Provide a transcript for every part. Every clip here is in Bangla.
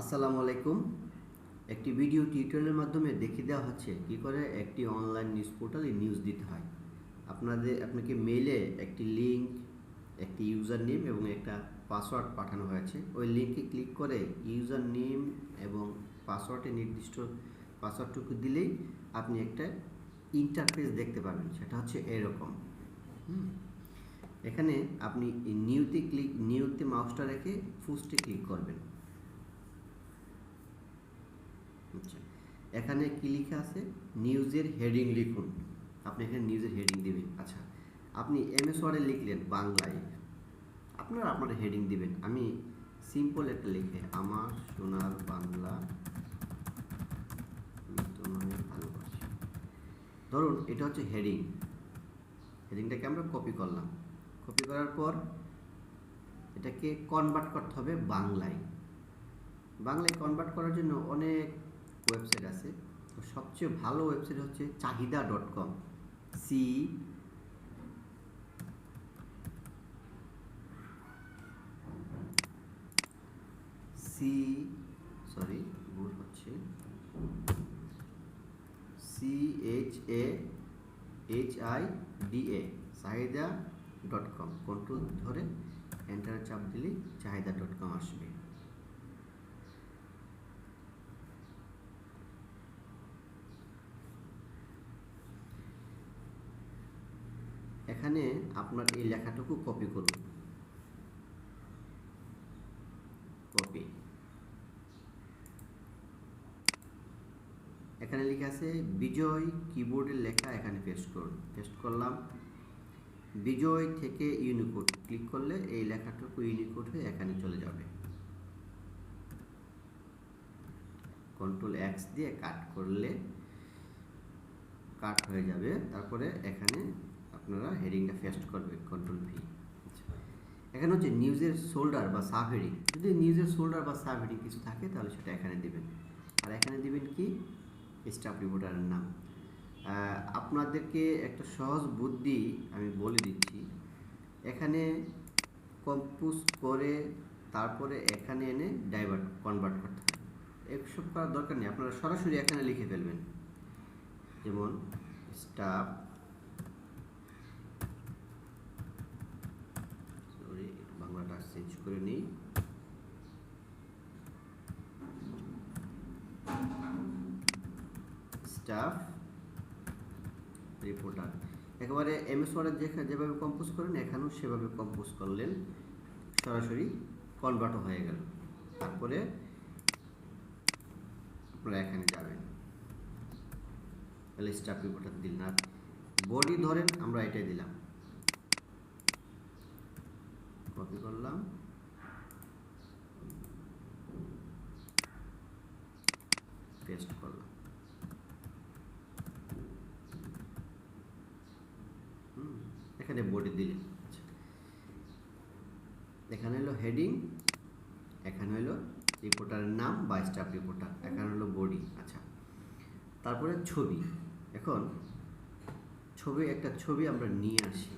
আসসালামু আলাইকুম। একটি ভিডিও টিউটোরিয়ালের মাধ্যমে দেখিয়ে দেওয়া হচ্ছে কি করে একটি অনলাইন নিউজ পোর্টালে নিউজ দিতে হয়। আপনাদের, আপনাকে মেলে একটি লিঙ্ক একটি ইউজার নেম এবং একটা পাসওয়ার্ড পাঠানো হয়েছে। ওই লিঙ্কে ক্লিক করে ইউজার নেম এবং পাসওয়ার্ডে নির্দিষ্ট পাসওয়ার্ডটুকু দিলেই আপনি একটা ইন্টারফেস দেখতে পাবেন। সেটা হচ্ছে এরকম। এখানে আপনি নিউতে ক্লিক নিউতে মাউসটা রেখে ফুস্টে ক্লিক করবেন। আচ্ছা এখানে কি লেখা আছে? নিউজের হেডিং লিখুন। আপনি এখানে নিউজের হেডিং দিবেন। আচ্ছা আপনি এম এস ওয়ার্ডে লিখলেন বাংলায়। আপনারা আপনার হেডিং দিবেন। আমি সিম্পল একটা লিখে, আমার সোনার বাংলা ভালোবাসি। ধরুন, এটা হচ্ছে হেডিং হেডিংটাকে আমরা কপি করলাম। কপি করার পর এটাকে কনভার্ট করতে হবে বাংলায়। বাংলায় কনভার্ট করার জন্য অনেক ওয়েবসাইট আছে। তো সবচেয়ে ভালো ওয়েবসাইট হচ্ছে Chahida dot com C C sorry ভুল হচ্ছে। C H A H I D A Chahida dot com control ধরে এন্টার চাপ দিলেই চাহিদা ডট কম আসবে। এখানে আপনার এই লেখাটুকু কপি করুন। কপি এখানে লেখা আছে, বিজয় কিবোর্ডের লেখা এখানে পেস্ট করুন। পেস্ট করলাম। বিজয় থেকে ইউনিকোড ক্লিক করলে এই লেখাটুকু ইউনিকোড হয়ে এখানে চলে যাবে। কন্ট্রোল এক্স দিয়ে কাট করলে কাট হয়ে যাবে। তারপরে এখানে আপনারা হেডিংটা পেস্ট করবেন কন্ট্রোল ভি এখানে হচ্ছে নিউজের শোল্ডার বা সাব হেডিং যদি নিউজের শোল্ডার বা সাব হেডিং কিছু থাকে, তাহলে সেটা এখানে দেবেন। আর এখানে দেবেন কি? স্টাফ রিপোর্টারের নাম। আপনাদেরকে একটা সহজ বুদ্ধি আমি বলে দিচ্ছি। এখানে কম্পোজ করে তারপরে এখানে এনে ডাইভার্ট কনভার্ট করতে এসব করার দরকার নেই। আপনারা সরাসরি এখানে লিখে ফেলবেন। যেমন স্টাফ সরি একটু বাংলাটা চেঞ্জ করে নিই। স্টাফ রিপোর্টার একেবারে এমএস ওয়ার্ডের যেখানে যেভাবে কম্পোজ করেন, এখানেও সেভাবে কম্পোজ করলেন। সরাসরি কনভার্টও হয়ে গেল। তারপরে আপনারা এখানে যাবেন। তাহলে স্টাফ রিপোর্টার দিলেন। বডি ধরেন, আমরা এটাই দিলাম। কপি করলাম। পেস্ট করলাম। এখানে বডি দিলেন আচ্ছা। এখানে হলো হেডিং, এখানে হলো রিপোর্টারের নাম বা স্টাফ রিপোর্টার, এখানে হলো বডি। আচ্ছা। তারপরে ছবি। এখন ছবি, একটা ছবি আমরা নিয়ে আসি।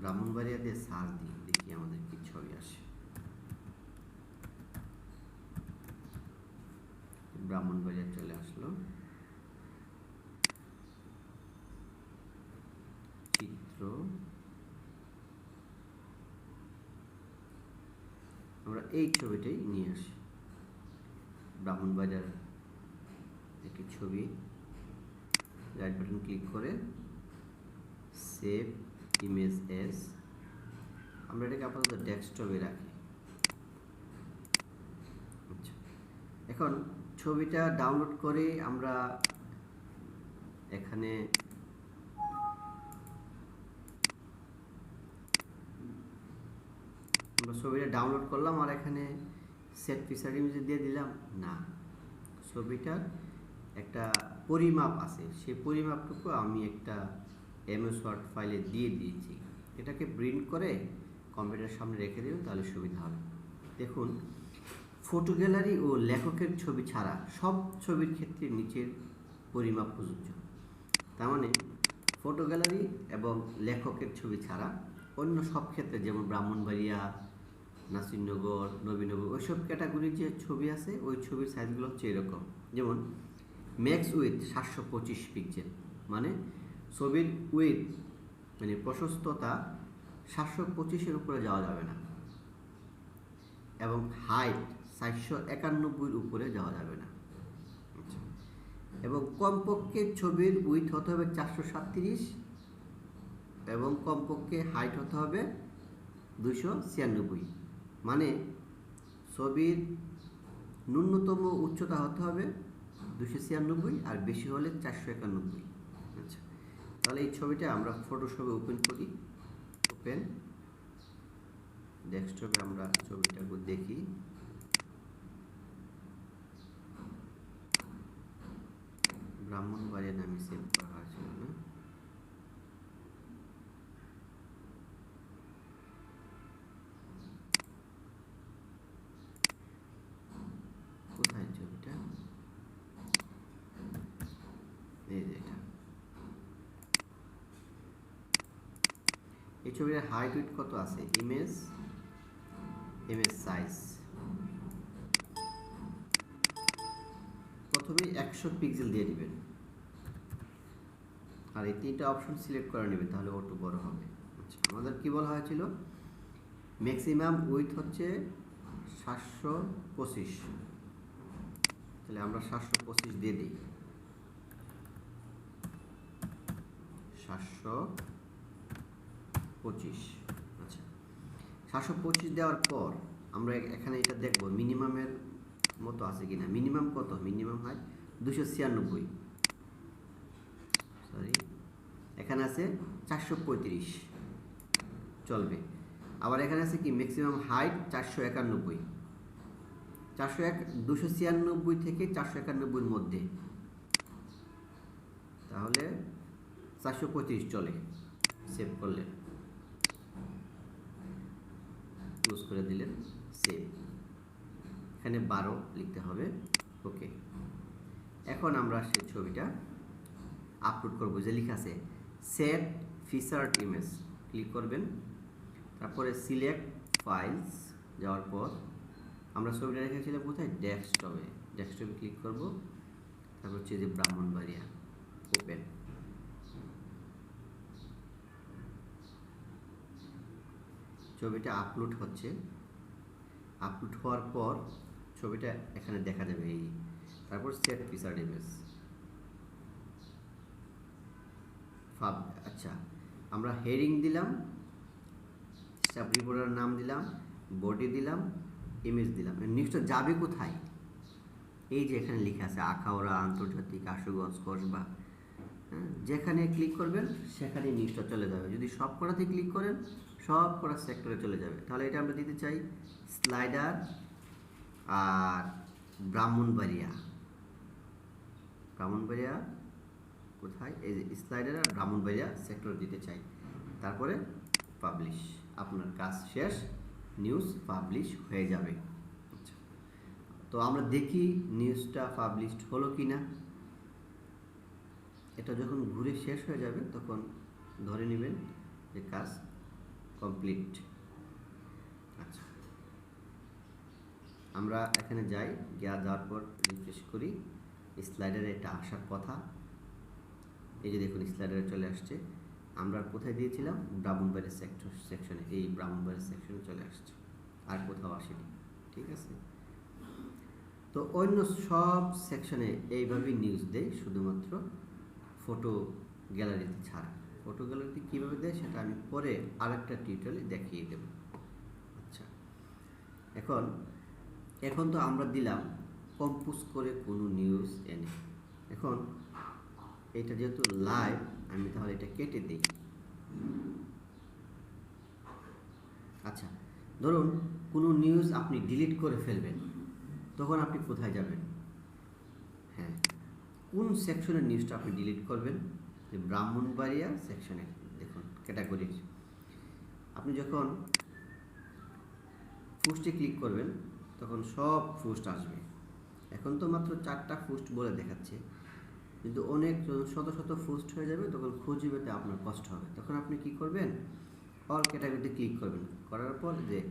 ব্রাহ্মণবাড়িয়াতে সার দিই, দেখি আমাদের কি ছবি আসে। ব্রাহ্মণবাড়িয়া চলে আসলো। চিত্র। আমরা এই ছবিটাই নিয়ে আসি। ব্রাহ্মণবাজার একটি ছবি। রাইট বাটন ক্লিক করে সেভ ইমেজ এস আমরা এটাকে আপাতত ডেস্কটপে রাখি। আচ্ছা এখন ছবিটা ডাউনলোড করে আমরা এখানে আমরা ছবিটা ডাউনলোড করলাম আর এখানে সেট ফিচার ইমেজে দিয়ে দিলাম। না, ছবিটার একটা পরিমাপ আছে। সেই পরিমাপটুকু আমি একটা এমএস ওয়ার্ড ফাইলে দিয়ে দিয়েছি। এটাকে প্রিন্ট করে কম্পিউটারের সামনে রেখে দেবেন তাহলে সুবিধা হবে। দেখুন, ফটো গ্যালারি ও লেখকের ছবি ছাড়া সব ছবির ক্ষেত্রে নিচের পরিমাপ প্রযোজ্য। তার মানে ফটো গ্যালারি এবং লেখকের ছবি ছাড়া অন্য সব ক্ষেত্রে যেমন ব্রাহ্মণবাড়িয়া, নাসিরনগর, নবীনগর, ওইসব ক্যাটাগরির যে ছবি আছে, ওই ছবির সাইজগুলো হচ্ছে এরকম। যেমন ম্যাক্স উইথ সাতশো পঁচিশ পিক্সেল মানে ছবির উইথ মানে প্রশস্ততা সাতশো পঁচিশের উপরে যাওয়া যাবে না। এবং হাইট চারশো একানব্বইয়ের উপরে যাওয়া যাবে না। এবং কমপক্ষে ছবির উইথ হতে হবে চারশো সাতত্রিশ এবং কমপক্ষে হাইট হতে হবে দুশো ছিয়ানব্বই। মানে ছবির ন্যূনতম উচ্চতা হতে হবে দুশো ছিয়ানব্বই আর বেশি হলে চারশো একানব্বই। আচ্ছা। তাহলে এই ছবিটা আমরা ফটোশপে ওপেন করি ওপেন ডেস্কটপে আমরা ছবিটাকে দেখি। ব্রাহ্মণবাড়িয়া নামে সেভ করা হয়েছিল না কোথায় ছবিটা এই যে এটা এই ছবিটার হাইট উইট কত আছে? ইমেজ ইমেজ সাইজ প্রথমে একশো পিক্সেল দিয়ে দিবেন। আর এই তিনটা অপশন সিলেক্ট করে নেবেন, তাহলে ওটু বড় হবে। আচ্ছা আমাদের কি বলা হয়েছিল? ম্যাক্সিমাম উইথ হচ্ছে সাতশো পঁচিশ। তাহলে আমরা সাতশো পঁচিশ দিয়ে দিই। সাতশো পঁচিশ। আচ্ছা। সাতশো পঁচিশ দেওয়ার পর আমরা এখানে এটা দেখব, মিনিমামের মতো আছে কিনা। মিনিমাম কত? মিনিমাম হয় দুশো ছিয়ানব্বই। সরি এখানে আছে চারশো পঁয়ত্রিশ। চলবে। আবার এখানে আছে কি? ম্যাক্সিমাম হাইট চারশো একানব্বই। চারশো এক, দুশো ছিয়ানব্বই থেকে চারশো একানব্বইয়ের মধ্যে। তাহলে চারশো পঁয়ত্রিশ চলে। সেভ করলেন ক্লোজ করে দিলেন সেভ এখানে বারো লিখতে হবে ওকে এখন আমরা সেই ছবিটা আপলোড করব, যে লেখা আছে সেট ফিচার্ড ইমেজ ক্লিক করবেন। তারপরে সিলেক্ট ফাইলস যাওয়ার পর, আমরা ছবিটা রেখেছিলাম কোথায়? ডেস্কটপে ডেস্কটপে ক্লিক করব। তারপর হচ্ছে যে ব্রাহ্মণবাড়িয়া ওপেন ছবিটা আপলোড হচ্ছে। আপলোড হওয়ার পর ছবিটা এখানে দেখা যাবে এই, তারপর সেট ফিচার ফাব আচ্ছা আমরা হেডিং দিলাম স্টাফ রিপোর্টার নাম দিলাম বডি দিলাম ইমেজ দিলাম। নিউজটা যাবে কোথায়? এই যে এখানে লেখা আছে, আখাউড়া, আন্তর্জাতিক, আশুগঞ্জ, কসবা। যেখানে ক্লিক করবেন সেখানে নিউজটা চলে যাবে। যদি সব করাতে ক্লিক করেন, সব করা সেক্টরে চলে যাবে। তাহলে এটা আমরা দিতে চাই স্লাইডার আর ব্রাহ্মণবাড়িয়া। ব্রাহ্মণবাড়িয়া কোথায়? এই যে স্লাইডার আর ব্রাহ্মণবাড়িয়া সেক্টর দিতে চাই। তারপরে পাবলিশ আপনার কাজ শেষ নিউজ পাবলিশ হয়ে যাবে। আচ্ছা। তো আমরা দেখি নিউজটা পাবলিশড হলো কি না এটা যখন ঘুরে শেষ হয়ে যাবে, তখন ধরে নেবেন যে কাজ কমপ্লিট। আচ্ছা। আমরা এখানে যাই, গিয়া যাওয়ার পর রিফ্রেশ করি। স্লাইডারে এটা আসার কথা। এই যে দেখুন স্লাইডারে চলে আসছে। আমরা কোথায় দিয়েছিলাম? ব্রাহ্মণবাড়ির সেক্টর সেকশনে এই ব্রাহ্মণবাড়ির সেকশনে চলে আসছে। আর কোথাও আসেনি। ঠিক আছে? তো অন্য সব সেকশনে এইভাবেই নিউজ দেয় শুধুমাত্র ফটো গ্যালারিতে ছাড়া। ফটো গ্যালারিতে কীভাবে দেয় সেটা আমি পরে আরেকটা টিউটোরিয়ালে দেখিয়ে দেব। আচ্ছা এখন এখন তো আমরা দিলাম কম্পোজ করে কোনো নিউজ এনে। এখন, এটা যেহেতু লাইভ আমি তাহলে এটা কেটে দিই। আচ্ছা ধরুন কোনো নিউজ আপনি ডিলিট করে ফেলবেন, তখন আপনি কোথায় যাবেন? কোন সেকশনের নিউজটা আপনি ডিলিট করবেন? যে ব্রাহ্মণবাড়িয়া সেকশনে দেখুন ক্যাটাগরির আপনি যখন পোস্টে ক্লিক করবেন, তখন সব পোস্ট আসবে। এখন তো মাত্র চারটা পোস্ট বলে দেখাচ্ছে। কিন্তু অনেক শত শত পোস্ট হয়ে যাবে, তখন খুঁজে পেতে আপনার কষ্ট হবে। তখন আপনি কি করবেন? অল ক্যাটাগরিতে ক্লিক করবেন। করার পর যে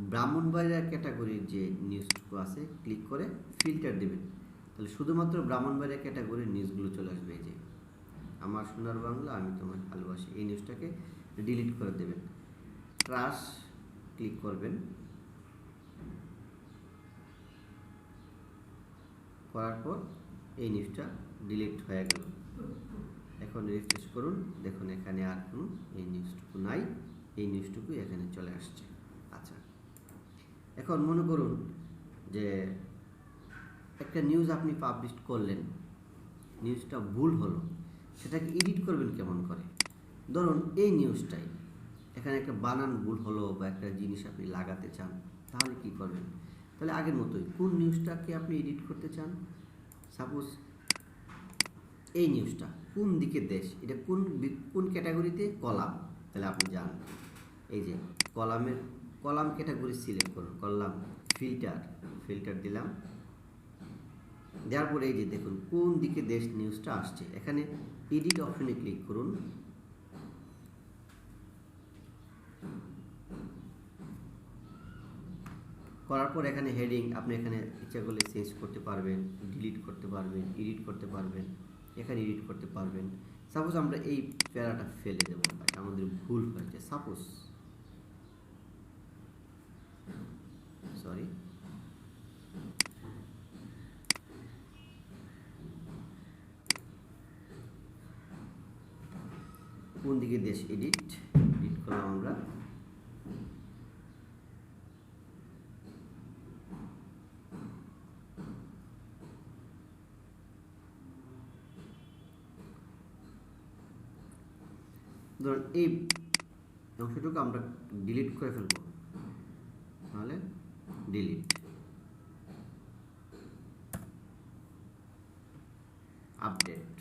ব্রাহ্মণবাড়িয়া ক্যাটাগরির যে নিউজটুকু আছে ক্লিক করে ফিল্টার দেবেন। তাহলে শুধুমাত্র ব্রাহ্মণবাড়িয়া ক্যাটাগরির নিউজগুলো চলে আসবে এই যে। আমার সোনার বাংলা, আমি তোমার ভালোবাসি। এই নিউজটাকে ডিলিট করে দেবেন। ট্রাশ ক্লিক করবেন। করার পর এই নিউজটা ডিলিট হয়ে গেল। এখন রিফ্রেশ করুন। দেখুন এখানে আর কোনো এই নিউজটুকু নাই। এই নিউজটুকুই এখানে চলে আসছে। আচ্ছা। এখন মনে করুন যে একটা নিউজ আপনি পাবলিশ করলেন নিউজটা ভুল হলো, সেটাকে এডিট করবেন কেমন করে? ধরুন এই নিউজটাই এখানে একটা বানান ভুল হলো বা একটা জিনিস আপনি লাগাতে চান, তাহলে কি করবেন? তাহলে আগের মতোই, কোন নিউজটাকে আপনি এডিট করতে চান? সাপোজ এই নিউজটা কোন দিকে দেশ, এটা কোন কোন ক্যাটাগরিতে কলাম? তাহলে আপনি যান, এই যে কলামের, কলাম ক্যাটাগরি সিলেক্ট করুন কলাম ফিল্টার ফিল্টার দিলাম দেওয়ার পরে এই যে দেখুন, কোন দিকে দেশ নিউজটা আসছে? এখানে এডিট অপশনে ক্লিক করুন। করার পর এখানে হেডিং আপনি এখানে ইচ্ছা করলে চেঞ্জ করতে পারবেন ডিলিট করতে পারবেন এডিট করতে পারবেন, এখানে এডিট করতে পারবেন। সাপোজ আমরা এই প্যারাটা ফেলে দেবো আমাদের ভুল হয়েছে। সাপোজ সরি দিকে দেশ এডিট এডিট করলাম আমরা। ধরুন এই অংশটুকু আমরা ডিলিট করে ফেলব। তাহলে ডিলিট আপডেট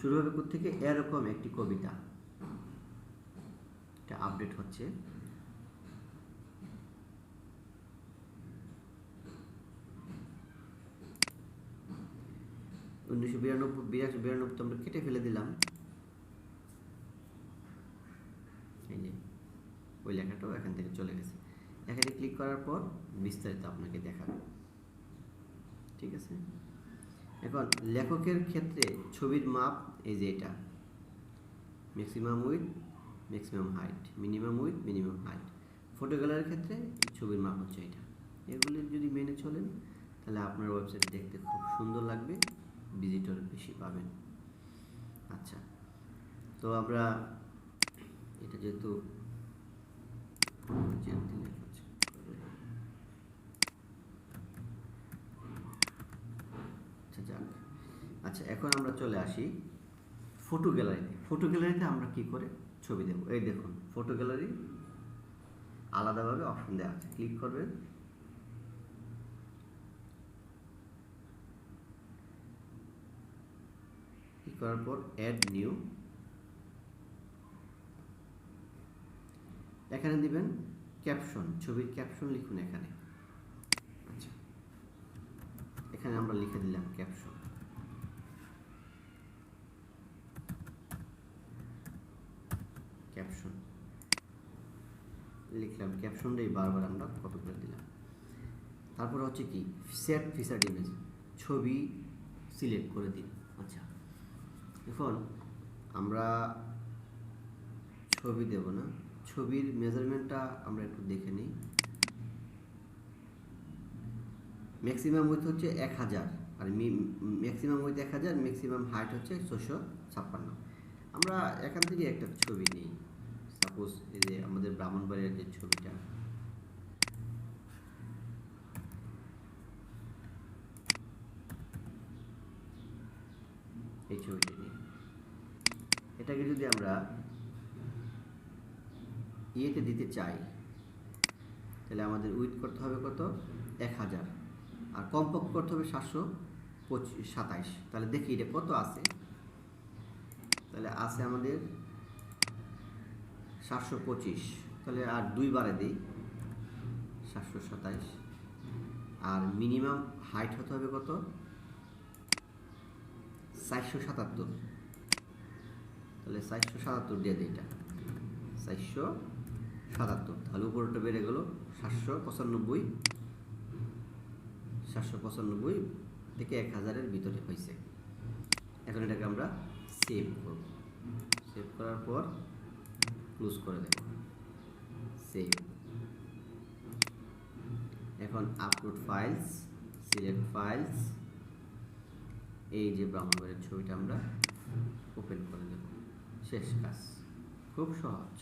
শুরু হবে থেকে এরকম একটি কবিতা। এটা আপডেট হচ্ছে। উনিশশো বিরানব্বই, বিরাশি বিরানব্বই তো আমরা কেটে ফেলে দিলাম। এই যে, ওই লেখাটাও এখান থেকে চলে গেছে। এখানে ক্লিক করার পর বিস্তারিত আপনাকে দেখাবে। ঠিক আছে? এখন লেখকের ক্ষেত্রে ছবির মাপ এই যে এটা। Maximum width maximum height minimum width minimum height photo গ্যালারির ক্ষেত্রে ছবির মাপ হচ্ছে এটা। এগুলি যদি মেনে চলেন, তাহলে আপনার ওয়েবসাইট দেখতে খুব সুন্দর লাগবে ভিজিটর বেশি পাবেন। আচ্ছা তো আমরা এটা যেহেতু জ্যাম দিলে কাজ করবে। আচ্ছা যাক আচ্ছা এখন আমরা চলে আসি ফটো গ্যালারিতে ফটো গ্যালারিতে আমরা কি করে ছবি দেব? এই দেখুন ফটো গ্যালারি আলাদাভাবে অপশন দেওয়া আছে। ক্লিক করবেন। ক্লিক করার পর অ্যাড নিউ এখানে দিবেন ক্যাপশন ছবির ক্যাপশন লিখুন এখানে। আচ্ছা এখানে আমরা লিখে দিলাম ক্যাপশন ক্যাপশন লিখলাম ক্যাপশনটাই বারবার আমরা কপি করে দিলাম। তারপর হচ্ছে কি সেট ফিচার ইমেজ ছবি সিলেক্ট করে দিন আচ্ছা এখন আমরা ছবি দেব না, ছবির মেজারমেন্টটা আমরা একটু দেখে নিই। ম্যাক্সিমাম উইথ হচ্ছে এক হাজার, আর ম্যাক্সিমাম উইথ এক হাজার ম্যাক্সিমাম হাইট হচ্ছে ছশো ছাপ্পান্ন। আমরা এখান থেকে একটা ছবি নিই। সাপোজ এই যে আমাদের ব্রাহ্মণবাড়িয়ার যে ছবিটা। এই ছবিটা নিই এটাকে যদি আমরা ইয়েতে দিতে চাই, তাহলে আমাদের উইথ করতে হবে কত? এক হাজার। আর কমপক্ষ করতে হবে সাতশো পঁচিশ, সাতাইশ। তাহলে দেখি এটা কত আছে? তাহলে আছে আমাদের সাতশো পঁচিশ। তাহলে আর দুই বারে দিই, সাতশো সাতাইশ। আর মিনিমাম হাইট হতে হবে কত? চারশো সাতাত্তর। তাহলে চারশো সাতাত্তর দিয়ে দিই এটা। চারশো সাতাত্তর। তাহলে উপরটা বেড়ে গেল সাতশো পঁচানব্বই। সাতশো পঁচানব্বই থেকে এক হাজারের ভিতরে হয়েছে। এখন এটাকে আমরা সেভ করব। সেভ করার পর ক্লোজ করে দেব। সেভ এখন আপলোড ফাইলস সিলেক্ট ফাইলস এই যে ব্রাহ্মণবাড়ির ছবিটা আমরা ওপেন করে দেব। শেষ কাজ। খুব সহজ।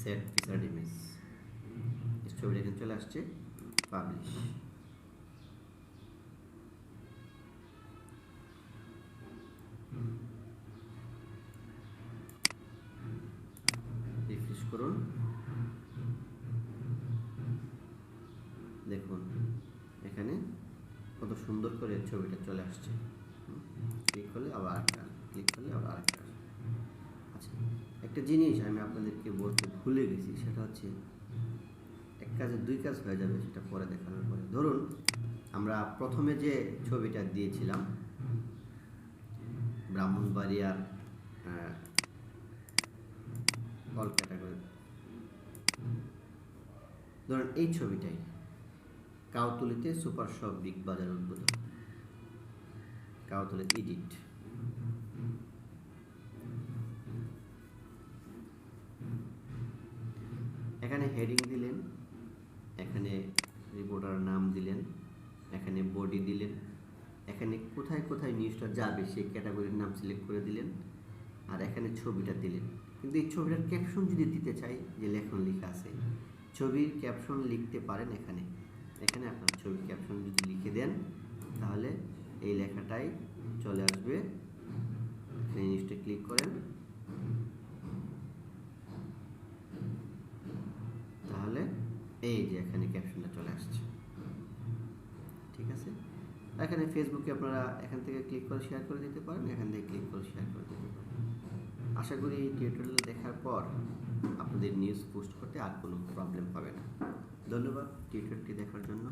সেট ফিচার্ড ইমেজ ছবিটা এখানে চলে আসছে পাবলিশ দেখুন, এখানে কত সুন্দর করে ছবিটা চলে আসছে। ক্লিক করলে আবার আরেকটা, ক্লিক করলে আবার আরেকটা। আচ্ছা একটা জিনিস আমি আপনাদেরকে বলতে ভুলে গেছি, সেটা হচ্ছে এক কাজে দুই কাজ হয়ে যাবে সেটা পরে দেখানোর পরে। ধরুন, আমরা প্রথমে যে ছবিটা দিয়েছিলাম, ব্রাহ্মণবাড়িয়ার অল ক্যাটাগরি ধরুন, এই ছবিটাই। কাউতুলিতে সুপার শপ বিগ বাজার উদ্বোধন। কাউতুলি এডিট। এখানে হেডিং দিলেন, এখানে রিপোর্টার নাম দিলেন, এখানে বডি দিলেন, এখানে কোথায় কোথায় নিউজটা যাবে সেই ক্যাটাগরির নাম সিলেক্ট করে দিলেন, আর এখানে ছবিটা দিলেন। কিন্তু এই ছবিটার ক্যাপশন যদি দিতে চাই, যে লেখন লেখা আছে, ছবির ক্যাপশন লিখতে পারেন এখানে। এখানে আপনার ছবি ক্যাপশন যদি লিখে দেন, তাহলে এই লেখাটাই চলে আসবে। এই নিউজটা ক্লিক করেন। তাহলে এই যে এখানে ক্যাপশনটা চলে আসছে। ঠিক আছে? এখানে ফেসবুকে আপনারা এখান থেকে ক্লিক করে শেয়ার করে দিতে পারেন, এখান থেকে ক্লিক করে শেয়ার করে দিতে পারেন। আশা করি এই টিউটোরিয়াল দেখার পর আপনাদের নিউজ পোস্ট করতে আর কোনো প্রবলেম হবে না। ধন্যবাদ টিউটোরিয়ালটি দেখার জন্য।